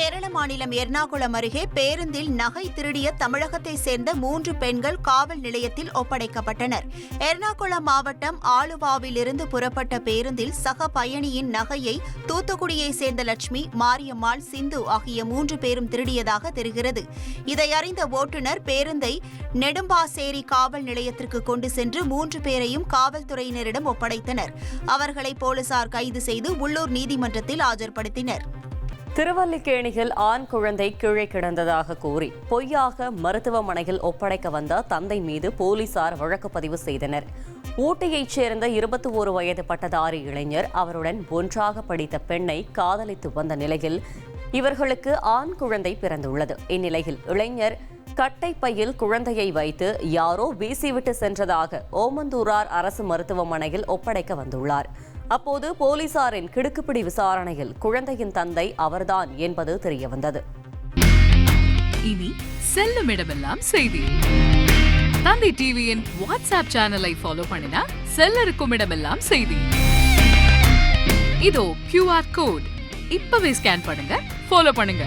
கேரள மாநிலம் எர்ணாகுளம் அருகே பேருந்தில் நகை திருடிய தமிழகத்தை சேர்ந்த மூன்று பெண்கள் காவல் நிலையத்தில் ஒப்படைக்கப்பட்டனர். எர்ணாகுளம் மாவட்டம் ஆலுவாவிலிருந்து புறப்பட்ட பேருந்தில் சக பயணியின் நகையை தூத்துக்குடியை சேர்ந்த லட்சுமி மாரியம்மாள் சிந்து ஆகிய மூன்று பேரும் திருடியதாக தெரிகிறது. இதை அறிந்த ஓட்டுநர் பேருந்தை நெடும்பாசேரி காவல் நிலையத்திற்கு கொண்டு சென்று மூன்று பேரையும் காவல்துறையினரிடம் ஒப்படைத்தனர். அவர்களை போலீசார் கைது செய்து உள்ளூர் நீதிமன்றத்தில் ஆஜர்படுத்தினர். திருவல்லிக்கேணியில் ஆண் குழந்தை கீழே கிடந்ததாக கூறி பொய்யாக மருத்துவமனையில் ஒப்படைக்க வந்த தந்தை மீது போலீசார் வழக்கு பதிவு செய்தனர். ஊட்டியைச் சேர்ந்த இருபத்தி ஒரு வயது பட்டதாரி இளைஞர் அவருடன் ஒன்றாக படித்த பெண்ணை காதலித்து வந்த நிலையில் இவர்களுக்கு ஆண் குழந்தை பிறந்துள்ளது. இந்நிலையில் இளைஞர் கட்டைப்பையில் குழந்தையை வைத்து யாரோ வீசிவிட்டு சென்றதாக ஓமந்தூரார் அரசு மருத்துவமனையில் ஒப்படைக்க வந்துள்ளார். அப்போது போலீசாரின் கிடுக்குப்பிடி விசாரணையில் குழந்தையின் தந்தை அவர்தான் என்பது தெரியவந்தது. இனி செல்லும் இடமெல்லாம் செய்தி. தந்தை டிவியின் வாட்ஸ்அப் சேனலை ஃபாலோ பண்ணினா செல்ல இருக்கும் இடமெல்லாம் செய்தி. இதோ கியூஆர் கோட் இப்பவே ஸ்கேன் பண்ணுங்க ஃபாலோ பண்ணுங்க.